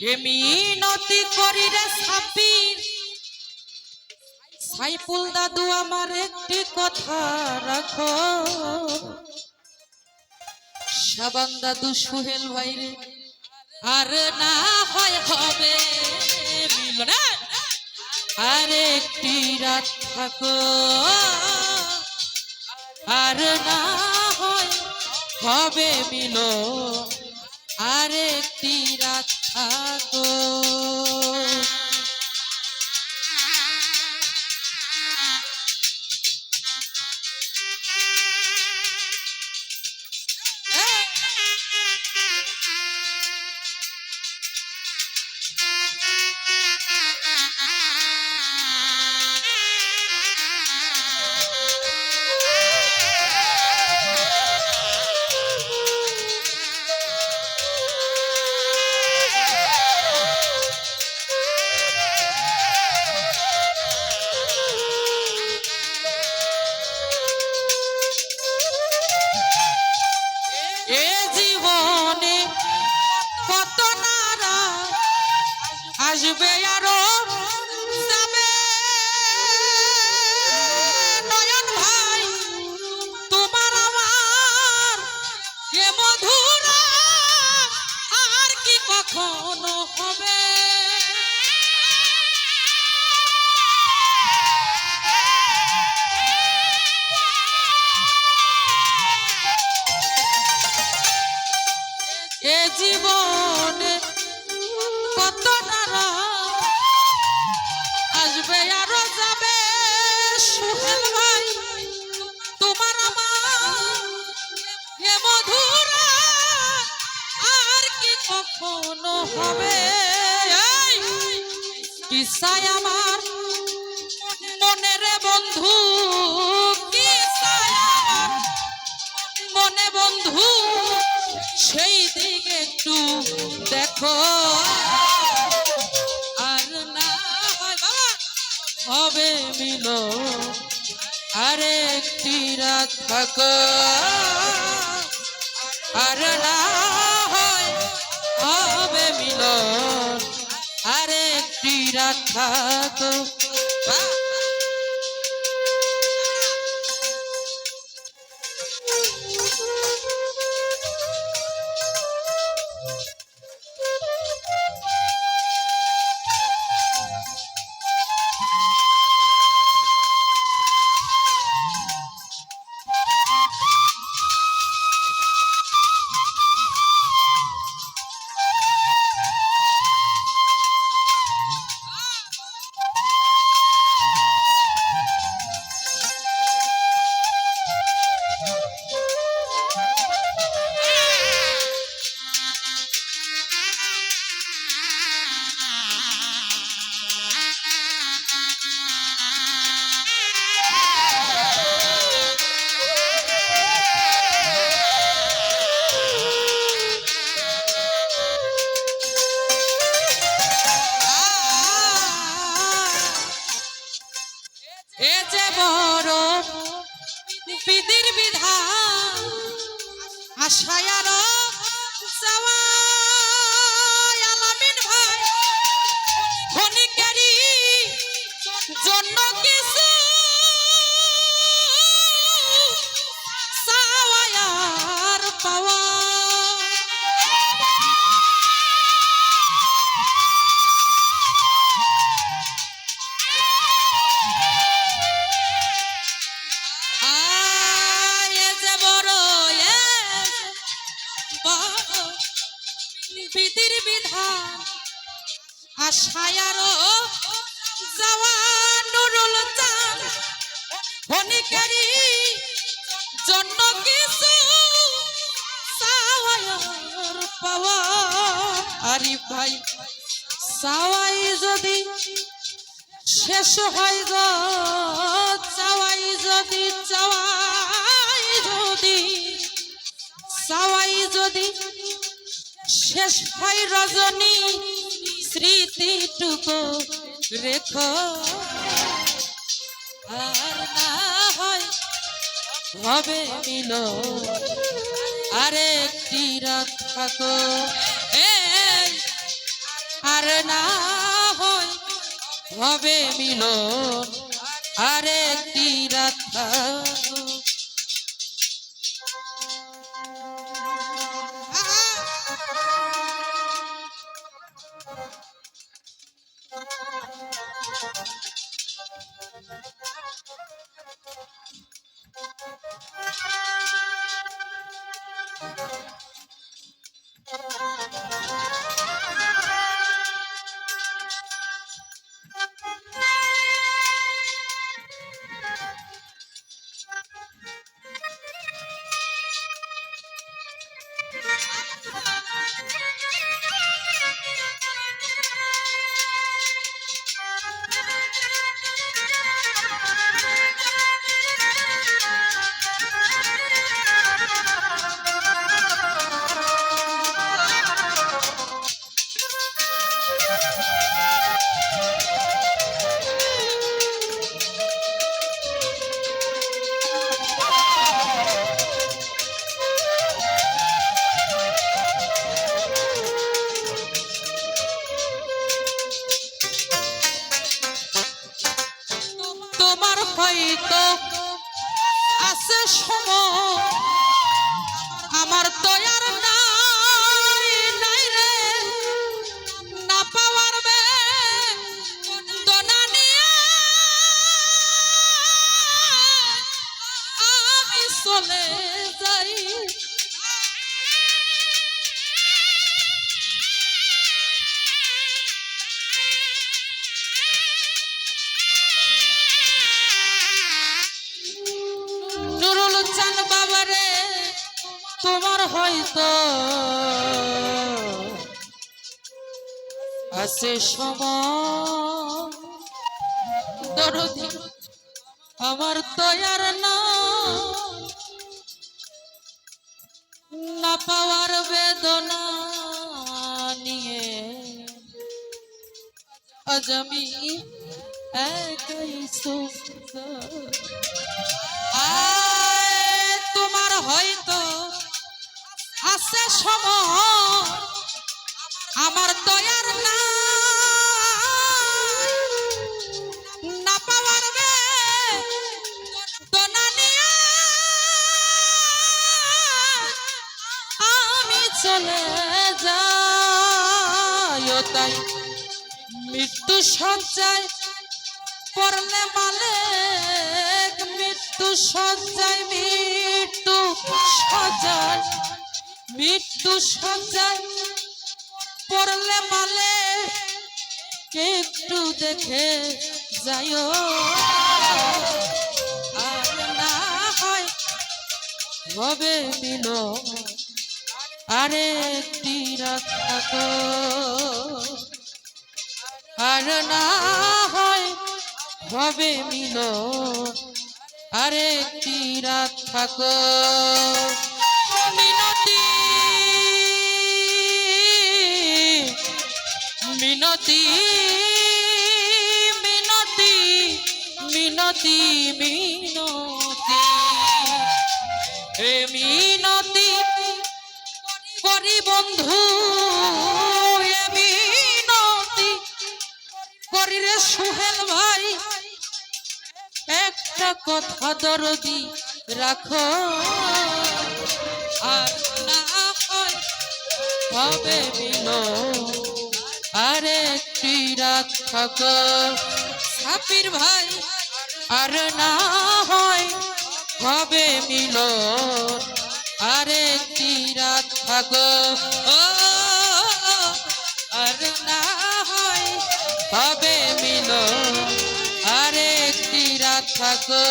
এমিনতি করি রে সাব্বির সাইফুল দাদু, আমার একটি কথা রাখো। শাবান দাদু, সুহেল ভাই রে, আর না হয় হবে মিলন আর একটি রাত থাকো। আর না হয় হবে মিল। আর একটি রাত থাকো। আসবে আরও। যাবে। নয়ন ভাই তোমার আমার কে মধুরা আর কি কখনো হবে? হবে। কিসায় আমার? মনের বন্ধু কিসায় আমার? মনে বন্ধু, সেই দিকে একটু দেখো। আর না হবে মিল আর একটি রাত থাকো। একটি রাত। আশায় বিধির বিধান। আশায় আরও যাওয়া নুরুল চাঁদ। ধনিকারি জন্য কিছু চাওয়ার পাওয়া। আরিফ ভাই চাওয়াই যদি শেষ হয় গো চাওয়াই যদি চাওয়াই যদি চাওয়াই যদি শেষ হয় রজনী স্মৃতিটুকু রেখো আর না হয় হবে মিল আরেকটি রাত থাকো আর না হয় হবে মিলন আর একটি রাত। বাবারে তোমার হয়তো আছে সময়। আমার তৈয়ার না। না পাওয়ার বেদনা নিয়ে আজ আমি একাই তোমার হয়তো আছে সময়। আমার দয়ার না আমি চলে তাই মৃত্যু সঞ্চয় পড়লে মালে। মৃত্যু সজ্জায় মৃত্যু সজ্জায় মৃত্যু সজ্জায় পড়লে মালে একটু দেখে যাইও আর না হয় হবে মিল আরেকটি রাত আর না হয় হবে মিল তীরা থাকো মিনতি মিনতি মিনতি মিনতি মিনতি হে কথা দরদি রাখো। আর না হয় হবে মিল আর একটি রাত থাকো সাপির ভাই, আর না হয় হবে মিল আর একটি রাত থাকো থাকো।